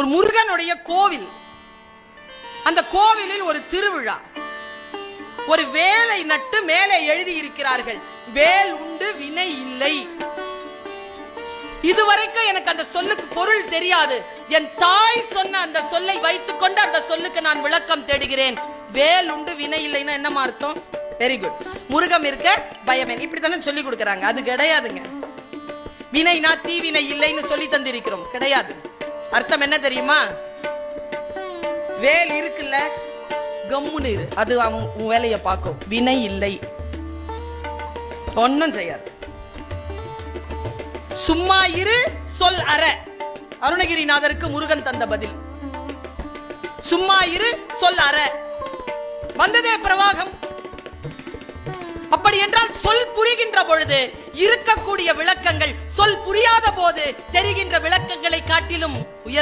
ஒரு முருகனுடைய கோவில். அந்த கோவிலில் ஒரு திருவிழா. ஒரு வேலை நட்டு மேலே எழுதி இருக்கிறார்கள். வேல் உண்டு வினை இல்லை. இதுவரைக்கும் எனக்கு அந்த சொல்லுக்கு பொருள் தெரியாது. என் தாய் சொன்ன அந்த சொல்லை வைத்துக்கொண்டு அந்த சொல்லுக்கு நான் விளக்கம் தேடுகிறேன். வேல் உண்டு வினை இல்லைன்னா என்னமா அர்த்தம்? வெரி குட் முருகம் இருக்க பயமேன் இப்படி தானே சொல்லி கொடுக்கறாங்க. அது கிடையாதுங்க. வினைனா தீவினை இல்லைன்னு சொல்லி தந்திருக்கிறோம். கிடையாது. அர்த்தம் என்ன தெரியுமா? வேல் இருக்குல்ல கம்முன்னு இரு. அது அவன் உன் வேலையை பார்க்கும். வினை இல்லை. ஒன்னும் செய்யாது. சும்மா இரு சொல் அற. அருணகிரிநாதருக்கு முருகன் தந்த பதில். சும்மா இரு சொல் அற. வந்ததே பிரவாகம். சொல் புரிகின்ற பொழுது இருக்கக்கூடிய விளக்கங்கள் சொல் புரியாத போது தெரிகின்ற விளக்கங்களை காட்டிலும் உயர்